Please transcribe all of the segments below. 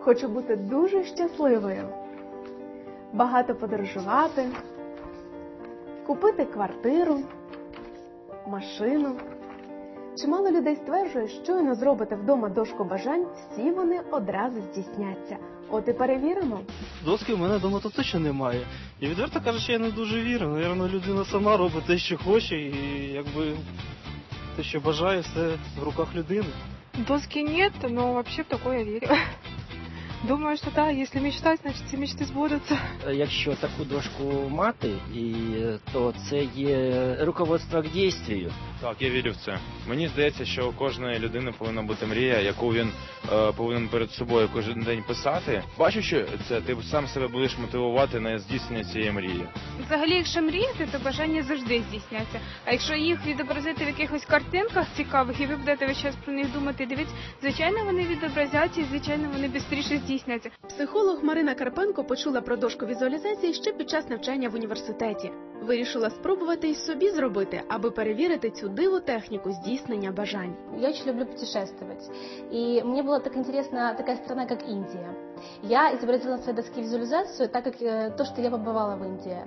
Хочу бути дуже щасливою, багато подорожувати, купити квартиру, машину. Чимало людей стверджує, щойно зробите вдома дошку бажань, всі вони одразу здійсняться. От і перевіримо. Доски в мене вдома то точно немає. І відверто кажучи, я не дуже вірю. Навірно, людина сама робить те, що хоче, і якби те, що бажає, все в руках людини. Доски нет, но вообще в такое я верю. Думаю, что да, если мечтать, значит все мечты сбудутся. Якщо таку дошку мати, і, то це є руководство к дійствію. Так, я вірю в це. Мені здається, що у кожної людини повинна бути мрія, яку він е, повинен перед собою кожен день писати. Бачучи це, ти сам себе будеш мотивувати на здійснення цієї мрії. Взагалі, якщо мріяти, то бажання завжди здійсняться. А якщо їх відобразити в якихось картинках цікавих, і ви будете весь час про них думати, і дивитися, звичайно, вони відобразяться, і звичайно, вони швидше здійсняться. Психолог Марина Карпенко почула про дошку візуалізації ще під час навчання в університеті. Вирішила спробувати й собі зробити, аби перевірити цю диву техніку здійснення бажань. Я очень люблю путешествовать. И мне было так интересна такая страна, как Индия. Я изобразила на своей доске визуализацию, так как э, то, что я побывала в Индии.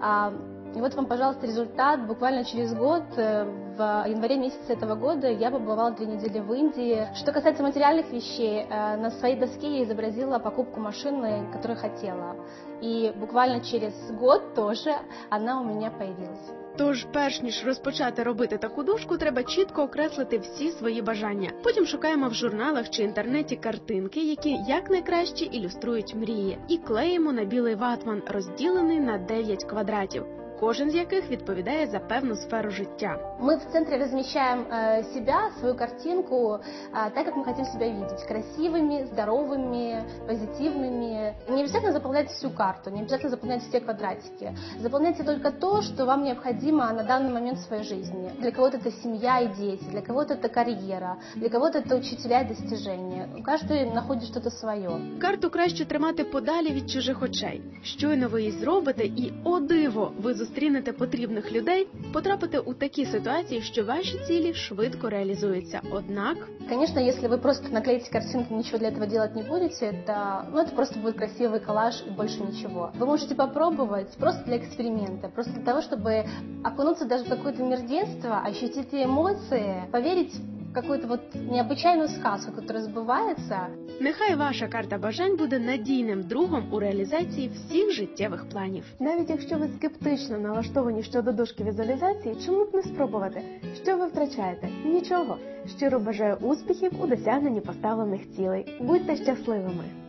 А, и вот вам, пожалуйста, результат. Буквально через год, э, в январе месяце этого года, я побывала две недели в Индии. Что касается материальных вещей, э, на своей доске я изобразила покупку машины, которую хотела. И буквально через год тоже она у меня появилась. Тож, перш ніж розпочати робити таку дужку, треба чітко окреслити всі свої бажання. Потім шукаємо в журналах чи інтернеті картинки, які якнайкраще ілюструють мрії, і клеїмо на білий ватман, розділений на 9 квадратів Кожен з яких відповідає за певну сферу життя. Мы в центре размещаем э, себя, свою картинку, э, так, как мы хотим себя видеть. Красивыми, здоровыми, позитивными. Не обязательно заполнять всю карту, не обязательно заполнять все квадратики. Заполняйте только то, что вам необходимо на данный момент в своей жизни. Для кого-то это семья и дети, для кого-то это карьера, для кого-то это учителя и достижения. Каждый находит что-то свое. Карту краще тримати подалі від чужих очей. Щойно ви її зробите, і о диво, ви зустрінете потрібних людей, потрапите у такі ситуації, що ваші цілі швидко реалізуються. Однак Конечно, если вы просто наклеите картинки, ничего для этого делать не будете, это, ну, это просто будет красивый коллаж и больше ничего. Вы можете попробовать просто для эксперимента, просто для того, чтобы окунуться даже в какое-то мир детства, ощутить те эмоции, поверить в какую-то вот необычайную сказку, которая сбывается, нехай ваша карта бажань буде надійним другом у реалізації всіх життєвих планів. Навіть якщо ви скептично налаштовані щодо дошки візуалізації, чому б не спробувати? Що ви втрачаєте? Нічого. Щиро бажаю успіхів у досягненні поставлених цілей. Будьте щасливими!